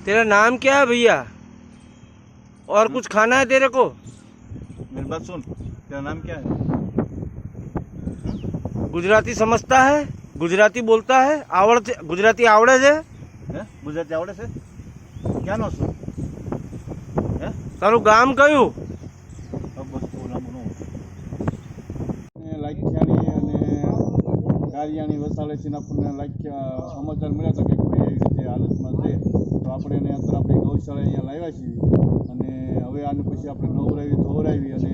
तेरा नाम क्या है भैया और कुछ खाना है तेरे को मेरी बात सुन तेरा नाम क्या है ગુજરાતી સમજતા હે ગુજરાતી બોલતા હે આવડે ગુજરાતી આવડે છે હે ગુજરાતી આવડે છે ક્યાંનો છું હે તારું ગામ કયું કારિયાની વસાલેથી આપણને લાખ્યા સમાચાર મળ્યા હતા કે કોઈ એવી રીતે હાલતમાં છે, તો આપણે એને અત્યારે આપણી ગૌશાળા અહીંયા લાવ્યા છીએ. અને હવે આને પછી આપણે નવરાવી, ધોવરાવી અને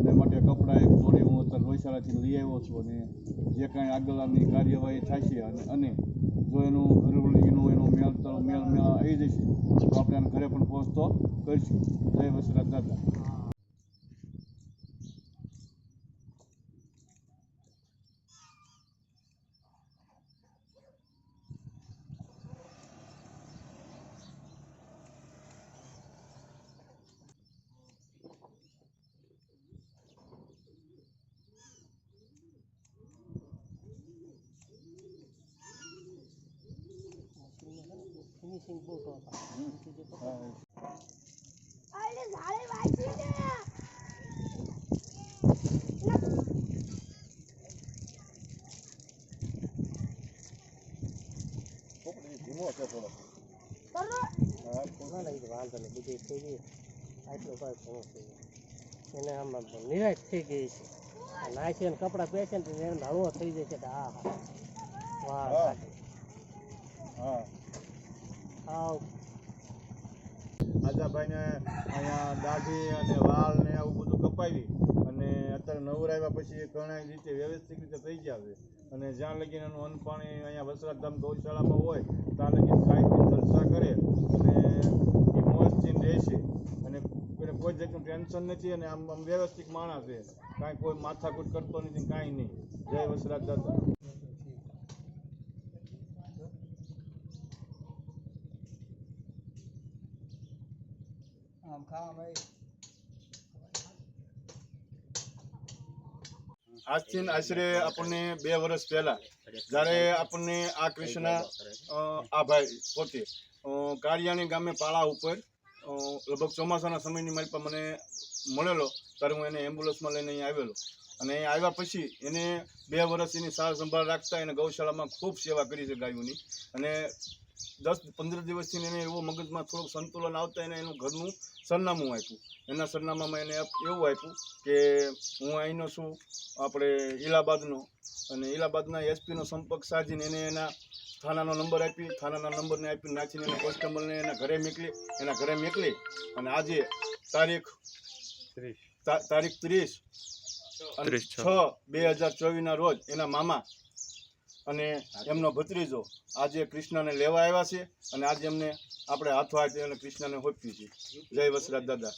એના માટે કપડાં એક જોડી હું અત્યારે ગૌશાળાથી લઈ આવ્યો છું અને જે કાંઈ આગળની કાર્યવાહી થશે અને અને જો એનું ઘરવળીનું એનો મેળ મેળ મેળ આવી જશે, તો આપણે આને ઘરે પણ પહોંચતો કરીશું. જય વસરાજ દાદા. અરે ઝાડે વાગી થઈ ગયો એને આમ નિરાશ થઈ ગઈ છે નાખે ને કપડાં પહેરશે ને એને હળવો થઈ જશે કે આ હા. વાહ હા આવ આજાભાઈને અહીંયા દાઢી અને વાળ ને આવું બધું કપાવી અને અત્યારે નવરાવ્યા પછી ઘણા રીતે વ્યવસ્થિત રીતે થઈ ગયા છે. અને જ્યાં લગીને એનું અન્ન અહીંયા વસરાત ધામ ગૌશાળામાં હોય, ત્યાં લગીને કાંઈ પણ જલસા કરે અને એ મોજથી રહેશે. અને કોઈ જાતનું ટેન્શન નથી અને આમ આમ વ્યવસ્થિત માણસ કાંઈ કોઈ માથાકૂટ કરતો નથી કાંઈ નહીં. જય વસરાજ દાદા આજથી આશરે આપણને બે વર્ષ પહેલા જ્યારે આપણને આ કૃષ્ણ આ ભાઈ પોતે કાળિયાણી ગામે પાળા ઉપર લગભગ ચોમાસાના સમયની મારી પર મને મળેલો, ત્યારે હું એને એમ્બ્યુલન્સમાં લઈને અહીં આવેલો. અને અહીં આવ્યા પછી એને બે વર્ષ એની સાર સંભાળ રાખતા એને ગૌશાળામાં ખૂબ સેવા કરી છે ગાયોની. અને દસ પંદર દિવસથી એને એવો મગજમાં થોડુંક સંતુલન આવતા એને એનું ઘરનું સરનામું આપ્યું. એના સરનામામાં એને એવું આપ્યું કે હું અહીંનો છું આપણે ઇલાહાબાદનો અને ઇલાહાબાદના એસપીનો સંપર્ક સાધીને એને એના થાનાનો નંબર આપી થાનાના નંબરને આપી નાખીને એના કોન્સ્ટેબલને એના ઘરે મોકલી એના ઘરે મોકલી. અને આજે તારીખ તારીખ ત્રીસ છ. છ બે હજાર ચોવીસના રોજ એના મામા અને એમનો ભત્રીજો આજે કૃષ્ણને લેવા આવ્યા છે અને આજે એમને આપણે હાથો હાથે એને કૃષ્ણને હોપ્યું છે. જય વસરાજ દાદા.